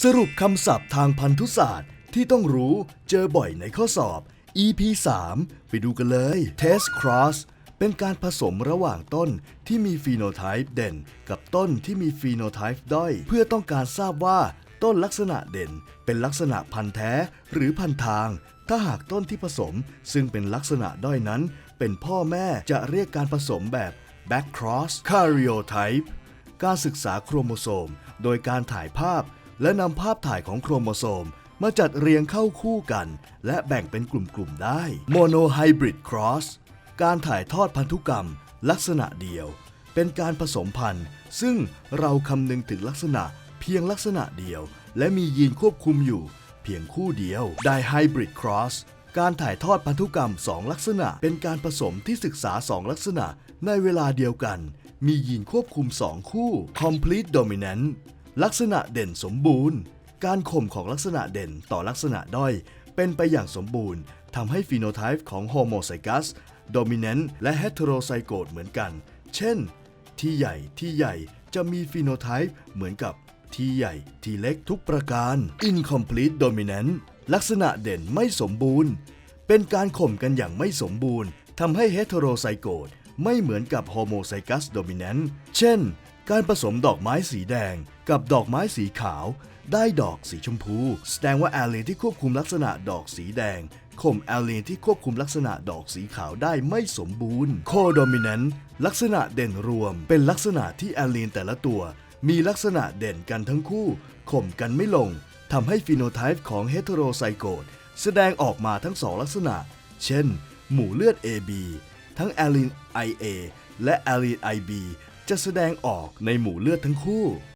สรุปคำศัพท์ทางพันธุศาสตร์ที่ต้องรู้เจอบ่อยในข้อสอบ EP 3 ไปดูกันเลย Test Cross เป็นการผสมระหว่างต้นที่มีฟีโนไทป์เด่น กับต้นที่มีฟีโนไทป์ด้อย เพื่อต้องการทราบว่า ต้นลักษณะเด่น เป็นลักษณะพันธุ์แท้ หรือพันธุ์ทาง ถ้าหากต้นที่ผสม ซึ่งเป็นลักษณะด้อยนั้น เป็นพ่อแม่จะเรียกการผสมแบบ back cross karyotype การศึกษาโครโมโซม โดยการถ่ายภาพ และนำภาพถ่ายของโครโมโซม มาจัดเรียงเข้าคู่กัน และแบ่งเป็นกลุ่มๆได้ monohybrid cross การถ่ายทอดพันธุกรรม ลักษณะเดียว เป็นการผสมพันธุ์ ซึ่งเราคำนึงถึงลักษณะเพียงลักษณะเดียว และมียีนควบคุมอยู่ เพียงคู่เดียว dihybrid cross การถ่ายทอดพันธุกรรม 2 ลักษณะ เป็นการผสมที่ศึกษา 2 ลักษณะในเวลาเดียวกัน มียีนควบคุม 2 คู่ complete dominant ลักษณะเด่นสมบูรณ์ การข่มของลักษณะเด่นต่อลักษณะด้อย เป็นไปอย่างสมบูรณ์ทำให้ฟีโนไทป์ของโฮโมไซกัสโดมิเนนต์และเฮตโรไซโกตเหมือนกัน เช่น ที่ใหญ่ที่ใหญ่จะมีฟีโนไทป์เหมือนกับที่ใหญ่ที่เล็กทุกประการ incomplete dominant ลักษณะเด่นไม่สมบูรณ์ เป็นการข่มกันอย่างไม่สมบูรณ์ทำให้เฮตโรไซโกตไม่เหมือนกับโฮโมไซกัสโดมิเนนต์เช่น การผสมดอกไม้สีแดงกับดอกไม้สีขาว ได้ดอกสีชมพู แสดงว่าแอลลีนที่ควบคุมลักษณะดอกสีแดงข่มแอลลีนที่ควบคุมลักษณะดอกสีขาวได้ไม่สมบูรณ์โคโดมิเนนต์ลักษณะเด่นรวม เป็นลักษณะที่แอลลีนแต่ละตัว มีลักษณะเด่นกันทั้งคู่ ข่มกันไม่ลงทำให้ฟีโนไทป์ของเฮตโรไซโกตแสดงออกมาทั้งสองลักษณะ เช่น หมู่เลือด AB ทั้งแอลลีน IA และแอลลีน IB จะแสดงออกในหมู่เลือดทั้งคู่